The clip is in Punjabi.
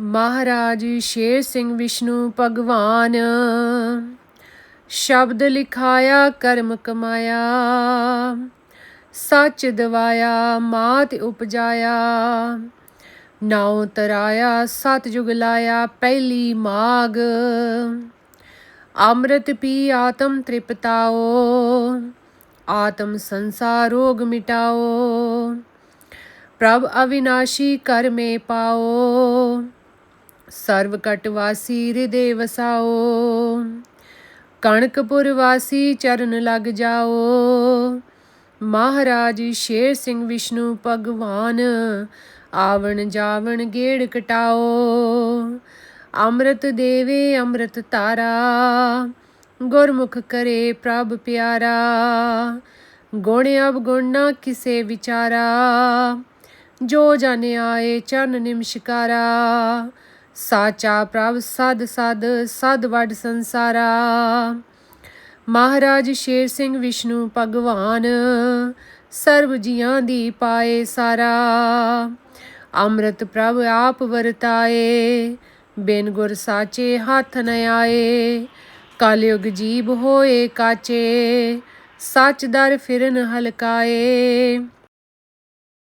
ਮਹਾਰਾਜ ਸ਼ੇਰ ਸਿੰਘ ਵਿਸ਼ਨੂੰ ਭਗਵਾਨ। ਸ਼ਬਦ ਲਿਖਾਇਆ, ਕਰਮ ਕਮਾਇਆ, ਸੱਚ ਦਵਾਇਆ, ਮਾਤ ਉਪਜਾਇਆ। ਨਾਉ ਤਰਾਇਆ ਸਤ ਜੁਗ ਲਾਇਆ, ਪਹਿਲੀ ਮਾਗ। ਅੰਮ੍ਰਿਤ ਪੀ, ਆਤਮ ਤ੍ਰਿਪਤਾਓ। ਆਤਮ ਸੰਸਾਰ, ਰੋਗ ਮਿਟਾਓ। ਪ੍ਰਭ ਅਵਿਨਾਸ਼ੀ ਕਰ ਮੇ ਪਾਓ। ਸਰਵਕਟ ਵਾਸੀ ਹਿਰਦੇ ਵਸਾਓ ਕਣਕਪੁਰ ਵਾਸੀ ਚਰਨ ਲੱਗ ਜਾਓ। ਮਹਾਰਾਜ ਸ਼ੇਰ ਸਿੰਘ ਵਿਸ਼ਨੂੰ ਭਗਵਾਨ, ਆਵਣ ਜਾਵਣ ਗੇੜ ਕਟਾਓ। ਅੰਮ੍ਰਿਤ ਦੇਵੇ ਅੰਮ੍ਰਿਤ ਤਾਰਾ ਗੁਰਮੁਖ ਕਰੇ ਪ੍ਰਭ ਪਿਆਰਾ। ਗੁਣ ਅਵਗੁਣ ਨਾ ਕਿਸੇ ਵਿਚਾਰਾ, ਜੋ ਜਨ ਆਏ ਚਰਨ ਨਿਮਸ਼ਕਾਰਾ। ਸਾਚਾ ਪ੍ਰਭ ਸਦ ਸਦ ਸਦ ਵਡ ਸੰਸਾਰਾ। ਮਹਾਰਾਜ ਸ਼ੇਰ ਸਿੰਘ ਵਿਸ਼ਨੂੰ ਭਗਵਾਨ, ਸਰਬ ਜੀਆਂ ਦੀ ਪਾਏ ਸਾਰਾ। ਅੰਮ੍ਰਿਤ ਪ੍ਰਭ ਆਪ ਵਰਤਾਏ, ਬਿਨ ਗੁਰ ਸਾਚੇ ਹੱਥ ਨ ਆਏ। ਕਲਯੁਗ ਜੀਬ ਹੋਏ ਕਾਚੇ, ਸੱਚ ਦਰ ਫਿਰਨ ਹਲਕਾਏ।